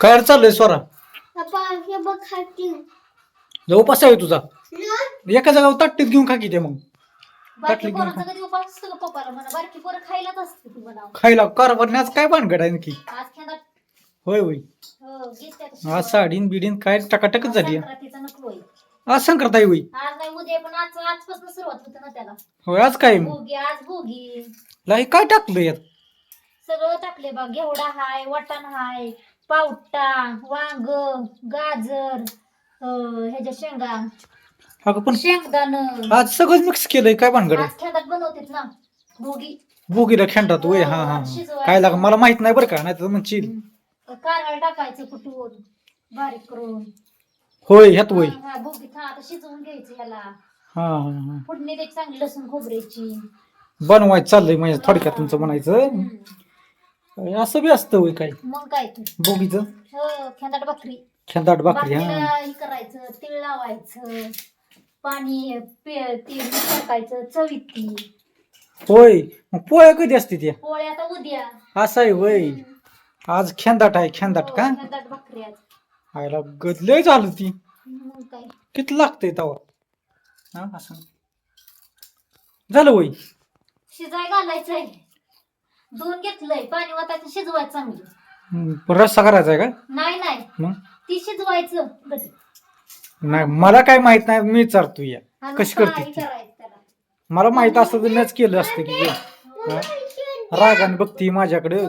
काय चाललंय स्वरा? उपास आहे तुझा. एका जागा ताटलीत घेऊन खा की ते मग. घेऊन पोरांचा कधी उपास असतो का पप्पाला म्हणा. बारकी पोरं खायलाच असते ती म्हणा. खायला आज काय भानगड आहे नक्की? आज खेळात होय होय. हो घेते आज साडीन बिडीन काय टकाटकच झाली आहे. संक्रांतीचा नको होय. आज संक्रांत आहे होय. आज नाही उद्या पण आज आजपासून सुरुवात होते ना त्याला. होय आज काय? मग भोगी आज भोगी. लाई काय टाकलं यात? सगळं टाकले बा घेवडा हाय वाटाण हाय पावटा वांग गाजर ह्याच्या शेंगा. अगं पण शेंगदाण. आज सगळं मिक्स केलंय काय भानगड? आहे आज खेळात बनवतेत ना भोगी. भोगीला खेळतात होय हा हा. हा. काय लाग मला माहीत नाही बरं का नाही तर म्हणशील कारळ टाकायचं कुटून बारीक करून. होय ह्यात होय. हा, हा, हा आता शिजवून घ्यायचं ह्याला. हा हा हा. फोडणी द्यायची चांगली लसूण खोबऱ्याची. बनवायचं चाललंय म्हणजे थोडक्यात तुमचं म्हणायचं. हम्म. असं बी असतं होय काय? मग काय तू? बोगीचं? हो खेंदाट भाकरी. खेंदाट भाकरी भाकरीला हे करायचं तीळ लावायचं पाणी पे- तीळ टाकायचं चविती होय मग पोळ्या कधी असते त्या? पोळ्या आता उद्या. असं आहे होय आज खेंदाट आहे खेंदाट हो, का? खेंदाट भाकरी आज. आयला गदलय झालं ती. मग काय? किती लागतंय तवा? हा असं. झालं होय? शिजाय घालायचंय. दोन घेतलंय पाणी वाटायचं शिजवायचं चांगलं. हम्म, रस्सा करायचा आहे का? नाही नाही. मग? ती शिजवायचं. नाही मला काय माहीत नाही मी चारतो या. आणि कशी फ्राय करते ती? करायचं त्याला? मला माहीत असतं तर मीच केलं असतं की. हा? रागाने बघती माझ्याकडे.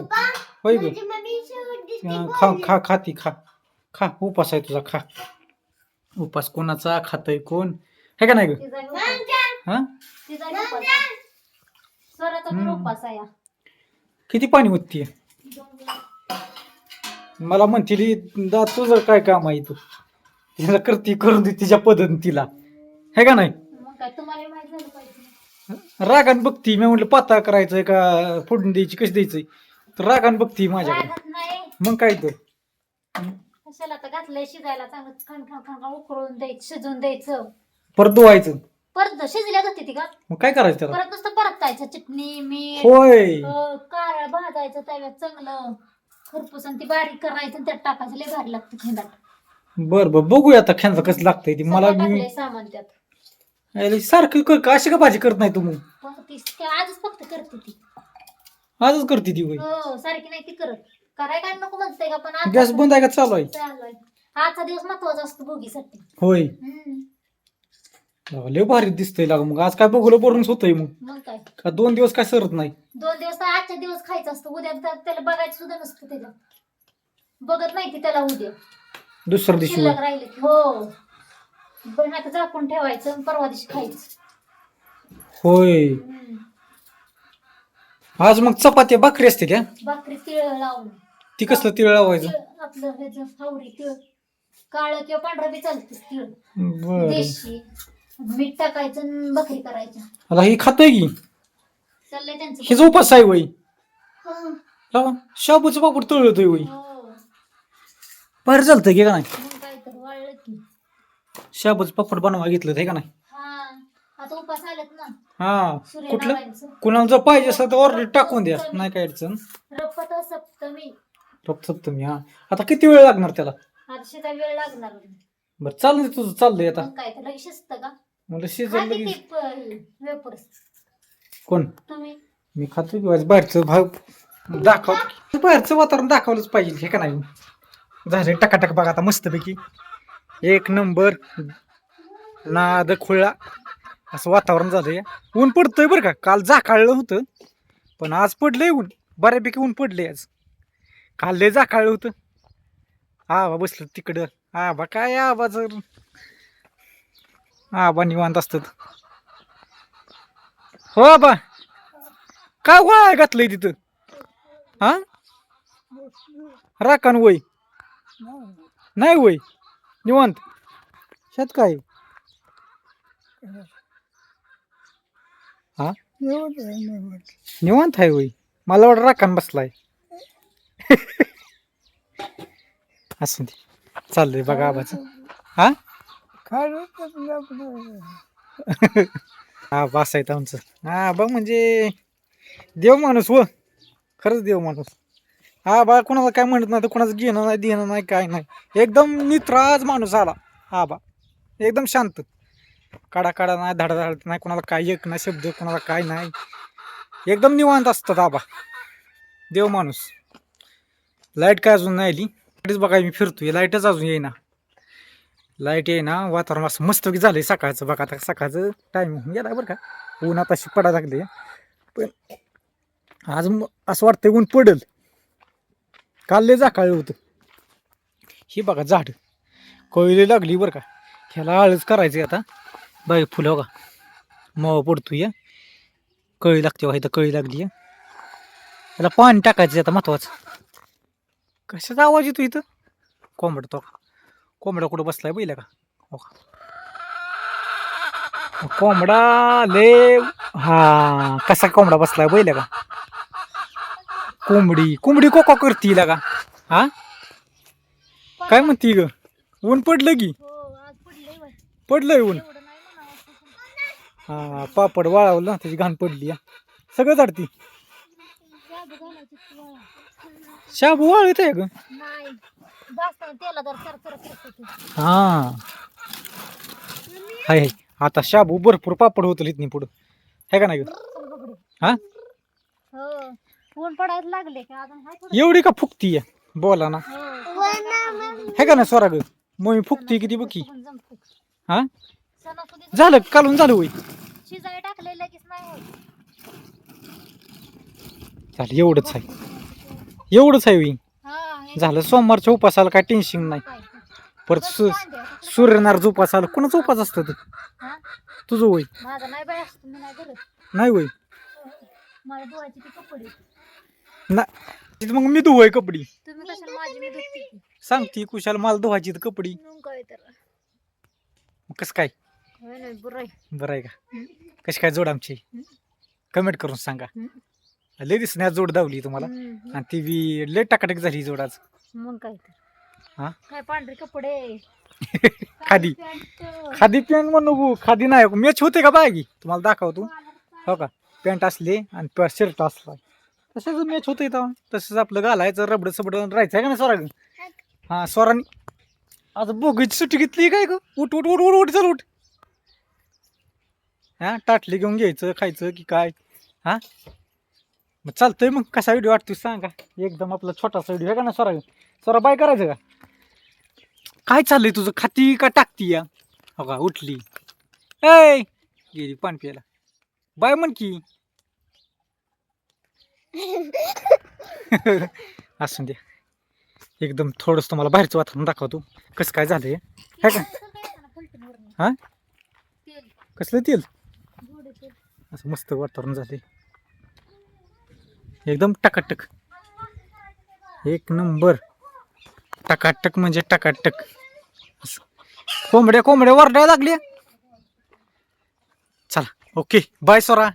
होय ग. हा, खा खा खाती खा. खा उपास आहे तुझा खा. उपास कोणाचा खातय कोण? हे का नाही ग. हा. स्वराचा पण आहे. हा. किती पाणी ओततीये मला म्हणतील दा तुझं काय काम आहे तू तिला करती करून दे तिच्या पद्धतीला. हे का नाही? रागान बघती मी म्हटलं पाता करायचंय का? फोडून द्यायची कशी द्यायचंय? तर रागान बघती माझ्याकडे. मग काय तर कशाला आता घातलंय शिजायला चांगलं खण खण खण खण उकळून द्यायचं शिजून द्यायचं. परत धुवायचं. परत शिजल्या जाते ती का? मग काय करायचं त्याला? परत नुसतं परतायचं चटणी मीठ होय. अं, कारळ भाजायचं तव्यात चांगलं. खरपूस आणि ती बारीक करायचं आणि त्यात टाकायचं लय भारी लागतं खेंदाट बर बर बघूया आता खेळचा कसं लागतंय ती. मला टाकलंय सामान त्यात. अरे, सारखं कर का अशी का भाजी करत नाही तू मग? पण ती ती आजच फक्त करते ती. आजच करते ती होय. हो सारखी नाही ती करत. कराय काय नको म्हणते का पण आज गॅस बंद आहे का चालू आहे? चालू आहे. आजचा दिवस महत्त्वाचा असतो भोगीसाठी. होय. हम्म. लय भारी दिसतंय लाग मग. आज काय बघूलं बरून होतंय मग. मग काय? का दोन दिवस काय सरत नाही? दोन दिवस तर आजच्या दिवस खायचं असतं. उद्या तर त्याला बघायचं सुद्धा नसतं त्याला बघत नाही ती त्याला उद्या. दुसऱ्या दिवशी शिल्लक. राहिले की हो. पण आता झाकून ठेवायचं आणि परवा दिवशी खायचं. होय. हम्म. आज मग चपात्या भाकरी असते त्या भाकरी तिळ लावून. ती कसलं तिळ लावायचं? तिळ आपलं ह्याचं हावरी तिळ. काळं किंवा पांढरं बी चालतं तिळ. बर. देशी. मीठ टाकायचं आणि भाकरी करायच्या. आता ही खातोय की? चाललंय त्यांचं हिचा उपास आहे वय. हा. लावा शाबूचं पापड तळतोय वय. हो. चालतंय की का नाही? मग काय तर वाळलं की. शाबूचं पापड बनवा घेतलं ते का नाही? हा. आता उपास आलेत ना. हा. सूर्य कुठलं? कुणाला जर पाहिजे असेल तर ऑर्डर टाकून द्या. नाही काय अडचण. रपत सप्तमी. हा. आता किती वेळ लागणार त्याला? वेळ लागणार. बरं चाललंय तुझं. चाललंय आता. मग काय तर लगेच शिजतं का? म्हणलं खा शिजल लगेच. वेपर्स कोण? तुम्ही? मी खातो की आज बाहेरचं भाव दाखव. बाहेरचं वातावरण दाखवलंच पाहिजे हे का नाही? झाले टकाटक बघा आता मस्तपैकी. एक नंबर. नाद खुळा. असं वातावरण झालंय. ऊन पडतंय बरं का. काल जाकाळलं होतं पण आज पडलंय ऊन. बऱ्यापैकी ऊन पडलंय आज. काल लय जाकाळलं होतं. आबा बसलं तिकडं. आबा काय आबा जर आबा निवांत असतात. हो आबा काय वळा घातलंय तिथं? हा? राखण वय. नाही वय. निवांत. शेत काय? हा? निवांत आहे वय. मला वाटतं राखण बसलाय. असं चाललंय बघा आबाचं. हा? हा बास आहेत आमचं. हा बघ म्हणजे देव माणूस व. खरंच देव माणूस. हा बा कोणाला काय म्हणत नाही तर कोणाचं घेणं नाही देणं नाही काय नाही. एकदम नित्राज माणूस आला. हा बा. एकदम शांत. काडा काडा नाही धाडा धाडत नाही कोणाला काय एक नाही शब्द कोणाला काय नाही. एकदम निवांत असतात आबा देव माणूस. लाइट काय अजून नाही आली. लाईटच बघा मी फिरतोय. लाईटच अजून येईना. लाइट येईना वातावरण असं मस्त झालंय सकाळचं. बघा आता सकाळचं टायमिंग गेला बरं का. ऊन आता पडायला लागले पण आज असं वाटतंय ऊन पडेल. काल लय जाकाळ होतं. ही बघा झाड. कोयली लागली बरं का. ह्याला आळच करायची आता. बाई फुलं बघा. मावा या कळी लागते बघा इथं कळी लागली. याला पाणी टाकायचं आता महत्वाचं. कशाचा आवाज येतो इथं? कोंबडतो कोंबडा कुठं बसलाय बैल का? हो का? कोंबडा ले हा कसा कोंबडा बसलाय बैल का? कोंबडी कोंबडी कोका करती का? हा? काय म्हणती ग? ऊन पडलं की? हो. पडलंय ऊन. हा पापड वाळवलं ना त्याची घाण पडली हा. सगळं तुला. शाबू वाळत आहे ग? तेला करत. हा. हाय हाय. आता शाबू भरपूर पापड होतं इथनी पुढं. है का नाही ग. हा? हो. ऊन पडायला लागले का? अजून हाय थोडं. एवढी का फुकती बोला ना. हो. है का नाही स्वरा ग? मग मी फुकती किती बघी पण जमतं. हा? सणासुदीचं झालं कालून झालं होय. शिजाय टाकले लगेच नाही होत. झालं एवढंच आहे. एवढंच आहे होई झालं सोमवारच्या उपासाला काय टेन्शन नाही. परत सु बस कांदे, आता कुठं सूर्यनार उपास आला कोणाचा उपास असतं ते? हा? तुझं माझा नाही बाय असतो मी नाही करत नाही होय. मला धुवायची ती कपडे. ना तिथं मग मी धुवाय कपडी. तुम्ही कशाला माझी मी धुतली की? सांगती कुशाल मला धुवायची कपडी. मग काय तर. कसं काय? होय नाही बरं आहे. बरं आहे का? कशी काय जोड आमची? कमेंट करून सांगा. लय दिसण्यात जोड दावली तुम्हाला. हम्म, आणि ती बी लय टाकाटक झाली ही जोड आज. मग काय तर. हा? काय पांढरे कपडे? खादी. पॅन्ट. खादी पॅन्ट म्हणू नको खादी नाही मॅच होते का बागी तुम्हाला दाखवतो. हो का? पॅन्ट असली आणि शर्ट असला. तसंच मॅच होते इथं तसंच आपलं घालायचं रबड सबड राहायचं आहे का नाही स्वरा हा स्वरानी आज बोगीची सुट्टी घेतली काय ग? उठ उठ उठ उठ उठ चल उठ. हा टाटली घेऊन घ्यायचं खायचं की काय? हा? मग चालतंय मग कसा व्हिडिओ वाटतो सांगा. एकदम आपला छोटासा व्हिडिओ आहे का ना स्वरा स्वरा बाय करायचं का? काय चाललंय तुझं? खाती का टाकती या? हो का उठली. ए गेली पाणी प्यायला. बाय म्हण की. असून द्या एकदम थोडंसं तुम्हाला बाहेरचं वातावरण दाखवतो. कसं काय झालंय? है का? हा? कसलं तेल. असं मस्त वातावरण झाले एकदम टकाटक. एक नंबर. टकाटक म्हणजे टकाटक. असं. कोंबड्या कोंबड्या वरडायला लागल्या चला ओके. बाय सोरा.